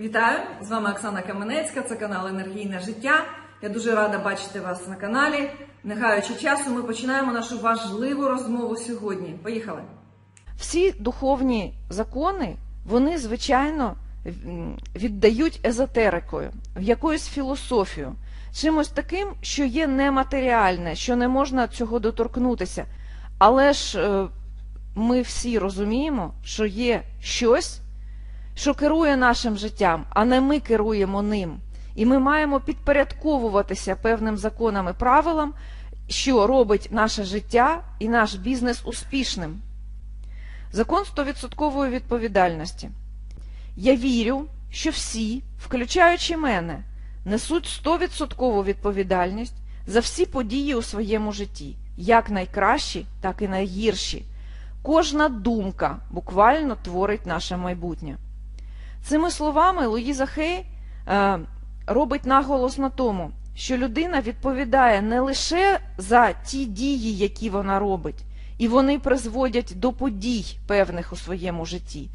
Вітаю! З вами Оксана Каменецька, це канал Енергійне життя. Я дуже рада бачити вас на каналі. Не гаючи часу, ми починаємо нашу важливу розмову сьогодні. Поїхали! Всі духовні закони, вони, звичайно, віддають езотерикою, якоюсь філософію, чимось таким, що є нематеріальне, що не можна цього доторкнутися. Але ж е, ми всі розуміємо, що є щось, що керує нашим життям, а не ми керуємо ним. І ми маємо підпорядковуватися певним законам і правилам, що робить наше життя і наш бізнес успішним. Закон 100% відповідальності. Я вірю, що всі, включаючи мене, несуть 100% відповідальність за всі події у своєму житті, як найкращі, так і найгірші. Кожна думка буквально творить наше майбутнє. Цими словами Луїза Хей е, робить наголос на тому, що людина відповідає не лише за ті дії, які вона робить, і вони призводять до подій певних у своєму житті.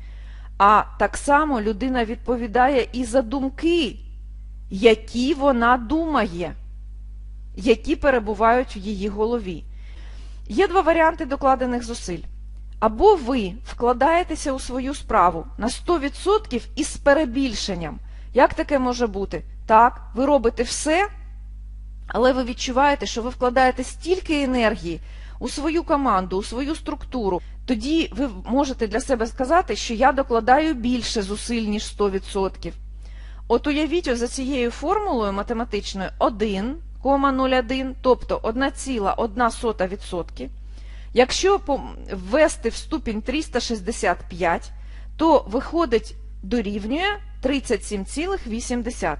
А так само людина відповідає і за думки, які вона думає, які перебувають в її голові. Є два варіанти докладених зусиль. Або ви вкладаєтеся у свою справу на 100% із перебільшенням. Як таке може бути? Так, ви робите все, але ви відчуваєте, що ви вкладаєте стільки енергії у свою команду, у свою структуру. Тоді ви можете для себе сказати, що я докладаю більше зусиль, ніж 100%. От уявіть, за цією формулою математичною 1,01, тобто 1,1%. Якщо ввести в ступінь 365, то виходить дорівнює 37,8.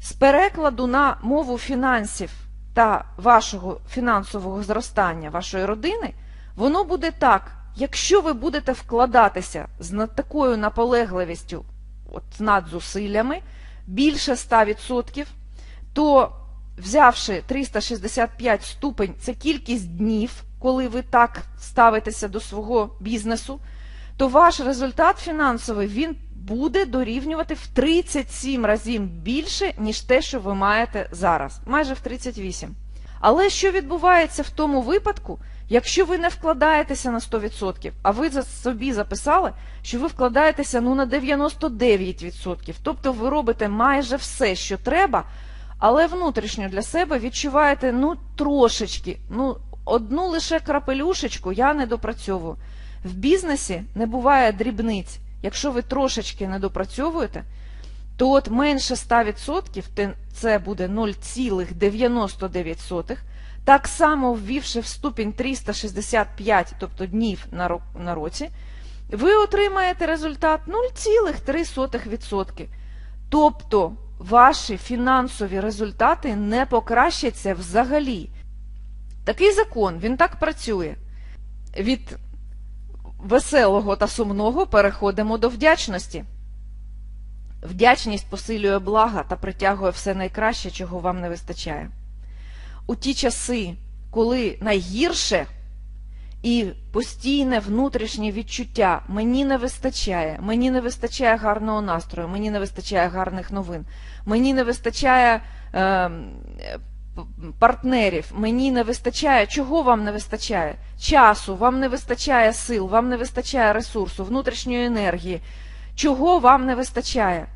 З перекладу на мову фінансів та вашого фінансового зростання вашої родини, воно буде так, якщо ви будете вкладатися з такою наполегливістю, от над зусиллями, більше 100%, то взявши 365 ступень, це кількість днів, коли ви так ставитеся до свого бізнесу, то ваш результат фінансовий він буде дорівнювати в 37 разів більше, ніж те, що ви маєте зараз, майже в 38. Але що відбувається в тому випадку, якщо ви не вкладаєтеся на 100%, а ви за собі записали, що ви вкладаєтеся ну, на 99%, тобто ви робите майже все, що треба, але внутрішньо для себе відчуваєте ну, трошечки, ну, одну лише крапелюшечку я не допрацьовую. В бізнесі не буває дрібниць. Якщо ви трошечки не допрацьовуєте, то от менше 100% це буде 0,99%. Так само ввівши в ступінь 365, тобто днів на році, ви отримаєте результат 0,3%. Тобто ваші фінансові результати не покращаться взагалі. Такий закон, він так працює. Від веселого та сумного переходимо до вдячності. Вдячність посилює блага та притягує все найкраще, чого вам не вистачає. У ті часи, коли найгірше і постійне внутрішнє відчуття мені не вистачає, мені не вистачає гарного настрою, мені не вистачає гарних новин, мені не вистачає е, партнерів, мені не вистачає, чого вам не вистачає? Часу, вам не вистачає сил, вам не вистачає ресурсу, внутрішньої енергії. Чого вам не вистачає?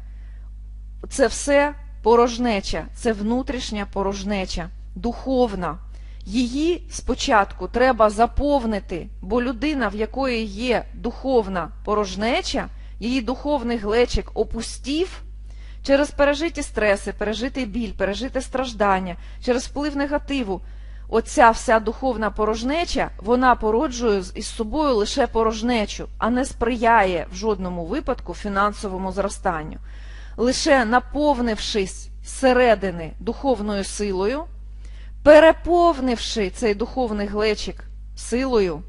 Це все порожнеча, це внутрішня порожнеча, духовна. Її спочатку треба заповнити, бо людина, в якої є духовна порожнеча, її духовний глечик опустів. Через пережиті стреси, пережитий біль, пережите страждання, через вплив негативу. Оця вся духовна порожнеча, вона породжує із собою лише порожнечу, а не сприяє в жодному випадку фінансовому зростанню. Лише наповнившись зсередини духовною силою, переповнивши цей духовний глечик силою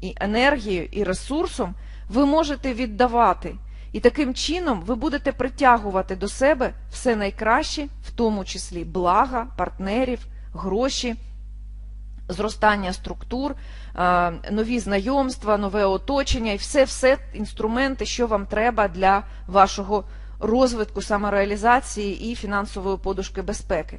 і енергією і ресурсом, ви можете віддавати. І таким чином ви будете притягувати до себе все найкраще, в тому числі блага, партнерів, гроші, зростання структур, нові знайомства, нове оточення і все-все інструменти, що вам треба для вашого розвитку самореалізації і фінансової подушки безпеки.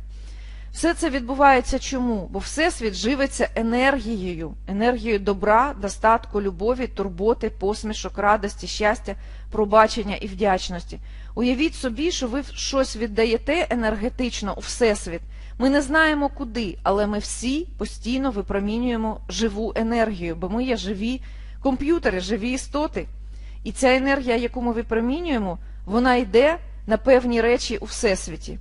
Все це відбувається чому? Бо Всесвіт живиться енергією, енергією добра, достатку, любові, турботи, посмішок, радості, щастя, пробачення і вдячності. Уявіть собі, що ви щось віддаєте енергетично у Всесвіт. Ми не знаємо куди, але ми всі постійно випромінюємо живу енергію, бо ми є живі комп'ютери, живі істоти. І ця енергія, яку ми випромінюємо, вона йде на певні речі у Всесвіті.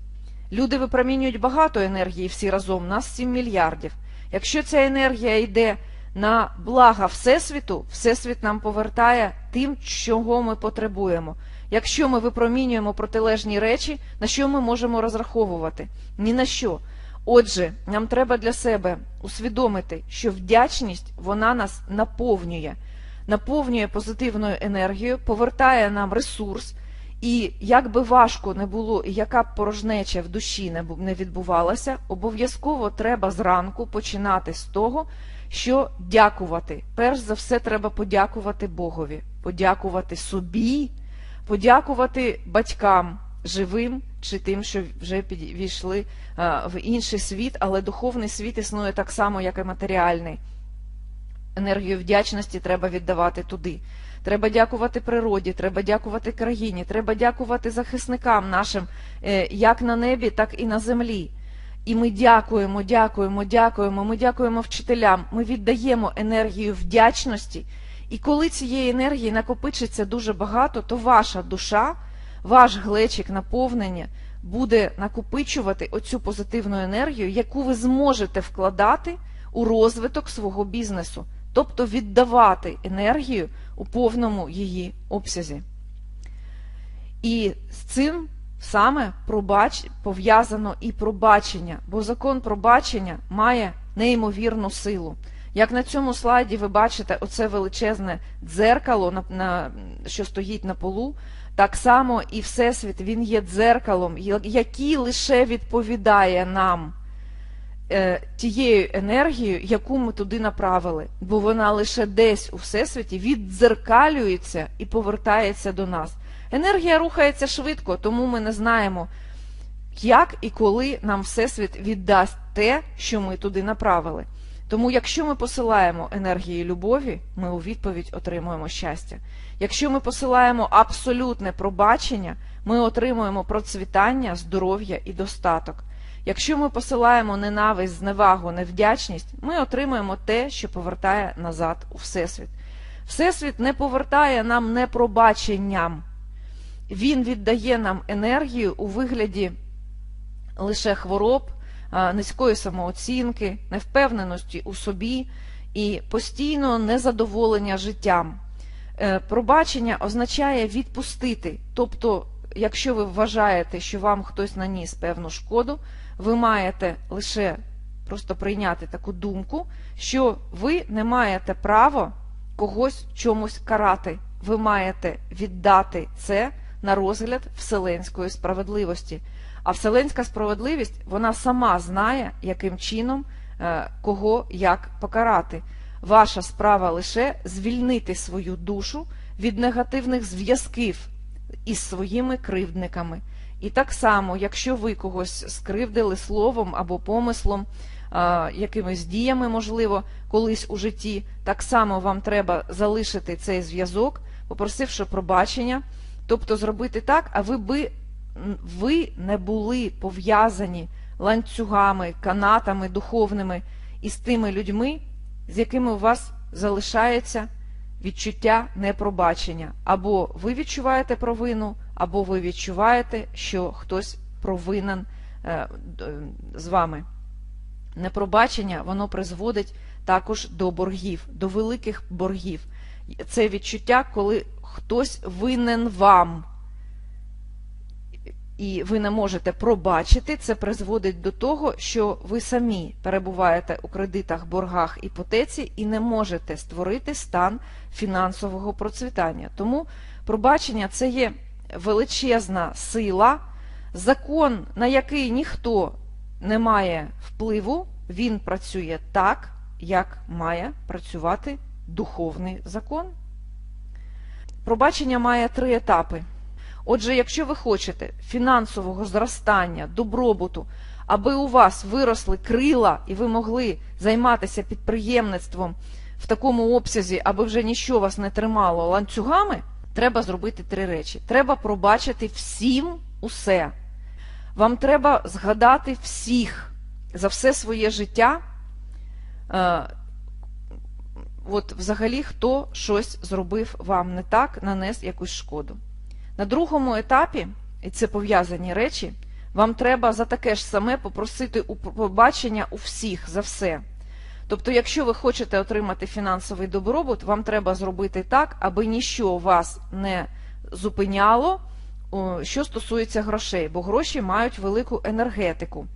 Люди випромінюють багато енергії всі разом, нас 7 мільярдів. Якщо ця енергія йде на блага Всесвіту, Всесвіт нам повертає тим, чого ми потребуємо. Якщо ми випромінюємо протилежні речі, на що ми можемо розраховувати? Ні на що. Отже, нам треба для себе усвідомити, що вдячність вона нас наповнює, наповнює позитивною енергією, повертає нам ресурс. І як би важко не було, яка б порожнеча в душі не відбувалася, обов'язково треба зранку починати з того, що дякувати. Перш за все, треба подякувати Богові, подякувати собі, подякувати батькам живим чи тим, що вже підійшли в інший світ, але духовний світ існує так само, як і матеріальний. Енергію вдячності треба віддавати туди. Треба дякувати природі, треба дякувати країні, треба дякувати захисникам нашим е, як на небі, так і на землі. І ми дякуємо, дякуємо, дякуємо. Ми дякуємо вчителям. Ми віддаємо енергію вдячності. І коли цієї енергії накопичиться дуже багато, то ваша душа, ваш глечик наповнення буде накопичувати оцю позитивну енергію, яку ви зможете вкладати у розвиток свого бізнесу, тобто віддавати енергію у повному її обсязі. І з цим саме пробач... пов'язано і пробачення, бо закон пробачення має неймовірну силу. Як на цьому слайді ви бачите оце величезне дзеркало, на, на, що стоїть на полу, так само і Всесвіт він є дзеркалом, який лише відповідає нам тією енергією, яку ми туди направили, бо вона лише десь у всесвіті віддзеркалюється і повертається до нас. Енергія рухається швидко, тому ми не знаємо, як і коли нам всесвіт віддасть те, що ми туди направили. Тому, якщо ми посилаємо енергії любові, ми у відповідь отримуємо щастя. Якщо ми посилаємо абсолютне пробачення, ми отримуємо процвітання, здоров'я і достаток. Якщо ми посилаємо ненависть, зневагу, невдячність, ми отримуємо те, що повертає назад у Всесвіт. Всесвіт не повертає нам непробаченням. Він віддає нам енергію у вигляді лише хвороб, низької самооцінки, невпевненості у собі і постійного незадоволення життям. Е, Пробачення означає відпустити. Тобто, якщо ви вважаєте, що вам хтось наніс певну шкоду, ви маєте лише просто прийняти таку думку, що ви не маєте права когось чомусь карати. Ви маєте віддати це на розгляд вселенської справедливості. А вселенська справедливість вона сама знає, яким чином е, кого як покарати. Ваша справа лише звільнити свою душу від негативних зв'язків із своїми кривдниками. І так само, якщо ви когось скривдили словом або помислом, якимись діями, можливо, колись у житті, так само вам треба залишити цей зв'язок, попросивши пробачення, тобто зробити так, аби ви, ви не були пов'язані ланцюгами, канатами духовними із тими людьми, з якими у вас залишається відчуття непробачення. Або ви відчуваєте провину, або ви відчуваєте, що хтось провинен е, з вами. Непробачення воно призводить також до боргів, до великих боргів. Це відчуття, коли хтось винен вам, і ви не можете пробачити, це призводить до того, що ви самі перебуваєте у кредитах, боргах, іпотеці і не можете створити стан фінансового процвітання. Тому пробачення це є величезна сила, закон, на який ніхто не має впливу, він працює так, як має працювати духовний закон. Пробачення має три етапи. Отже, якщо ви хочете фінансового зростання, добробуту, аби у вас виросли крила і ви могли займатися підприємництвом в такому обсязі, аби вже нічого вас не тримало ланцюгами, треба зробити три речі. Треба пробачити всім усе. Вам треба згадати всіх за все своє життя. Е, от взагалі хто щось зробив вам не так, нанес якусь шкоду. На другому етапі, і це пов'язані речі, вам треба за таке ж саме попросити у побачення у всіх за все. Тобто, якщо ви хочете отримати фінансовий добробут, вам треба зробити так, аби ніщо вас не зупиняло, що стосується грошей, бо гроші мають велику енергетику.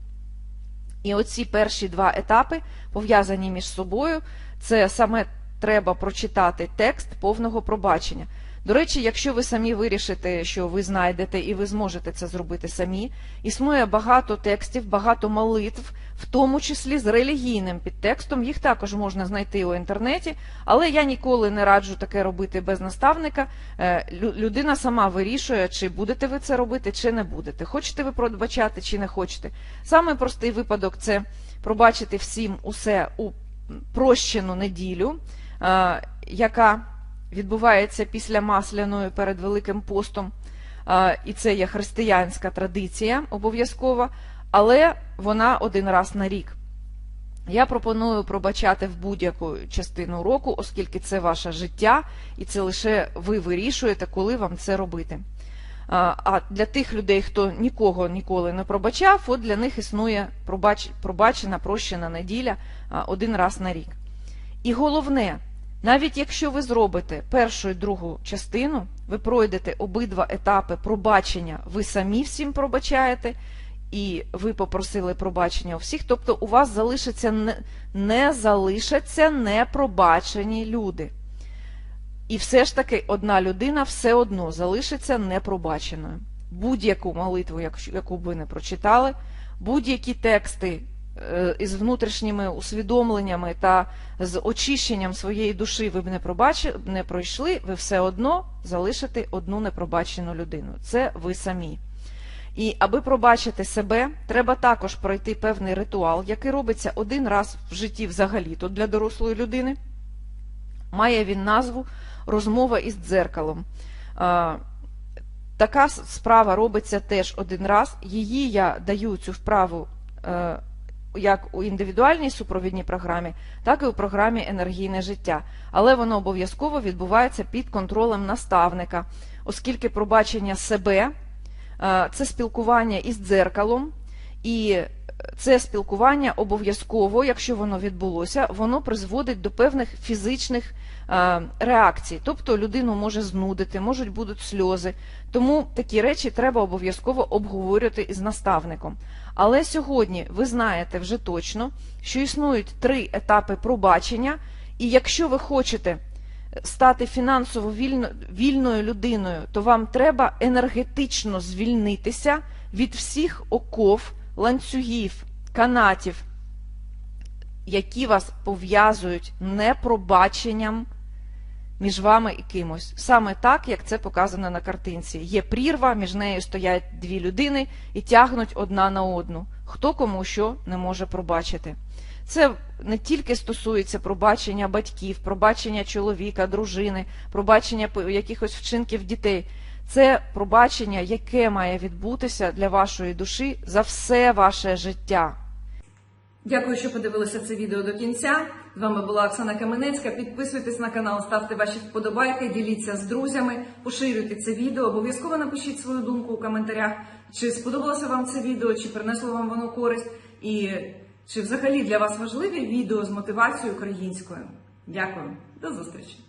І оці перші два етапи пов'язані між собою. Це саме треба прочитати текст повного пробачення. До речі, якщо ви самі вирішите, що ви знайдете і ви зможете це зробити самі, існує багато текстів, багато молитв, в тому числі з релігійним підтекстом. Їх також можна знайти у інтернеті, але я ніколи не раджу таке робити без наставника. Е, Людина сама вирішує, чи будете ви це робити, чи не будете. Хочете ви пробачати, чи не хочете. Саме простий випадок це пробачити всім усе у прощену неділю, яка відбувається після масляної перед Великим постом, е, і це є християнська традиція обов'язкова, але вона один раз на рік. Я пропоную пробачати в будь-яку частину року, оскільки це ваше життя, і це лише ви вирішуєте, коли вам це робити. А а для тих людей, хто нікого ніколи не пробачав, от для них існує пробач, пробачена, прощена неділя один раз на рік. І головне, навіть якщо ви зробите першу і другу частину, ви пройдете обидва етапи пробачення, ви самі всім пробачаєте, і ви попросили пробачення у всіх, тобто у вас залишиться не, не залишаться непробачені люди. І все ж таки одна людина все одно залишиться непробаченою. Будь-яку молитву, яку б ви не прочитали, будь-які тексти із внутрішніми усвідомленнями та з очищенням своєї душі ви б не, пробачи, не пройшли, ви все одно залишите одну непробачену людину. Це ви самі. І аби пробачити себе, треба також пройти певний ритуал, який робиться один раз в житті взагалі-то для дорослої людини. Має він назву розмова із дзеркалом. Така справа робиться теж один раз. Її я даю цю вправу е, як у індивідуальній супровідній програмі, так і у програмі Енергійне життя. Але воно обов'язково відбувається під контролем наставника, оскільки пробачення себе е, це спілкування із дзеркалом, і це спілкування обов'язково, якщо воно відбулося, воно призводить до певних фізичних е, реакцій. Тобто людину може знудити, можуть будуть сльози. Тому такі речі треба обов'язково обговорювати із наставником. Але сьогодні ви знаєте вже точно, що існують три етапи пробачення, і якщо ви хочете стати фінансово вільно, вільною людиною, то вам треба енергетично звільнитися від всіх оков, ланцюгів, канатів, які вас пов'язують непробаченням між вами і кимось. Саме так, як це показано на картинці. Є прірва, між нею стоять дві людини і тягнуть одна на одну. Хто кому що не може пробачити. Це не тільки стосується пробачення батьків, пробачення чоловіка, дружини, пробачення якихось вчинків дітей. Це пробачення, яке має відбутися для вашої душі за все ваше життя. Дякую, що подивилися це відео до кінця. З вами була Оксана Каменецька. Підписуйтесь на канал, ставте ваші вподобайки, діліться з друзями, поширюйте це відео. Обов'язково напишіть свою думку у коментарях, чи сподобалося вам це відео, чи принесло вам воно користь, і чи взагалі для вас важливі відео з мотивацією українською. Дякую, до зустрічі!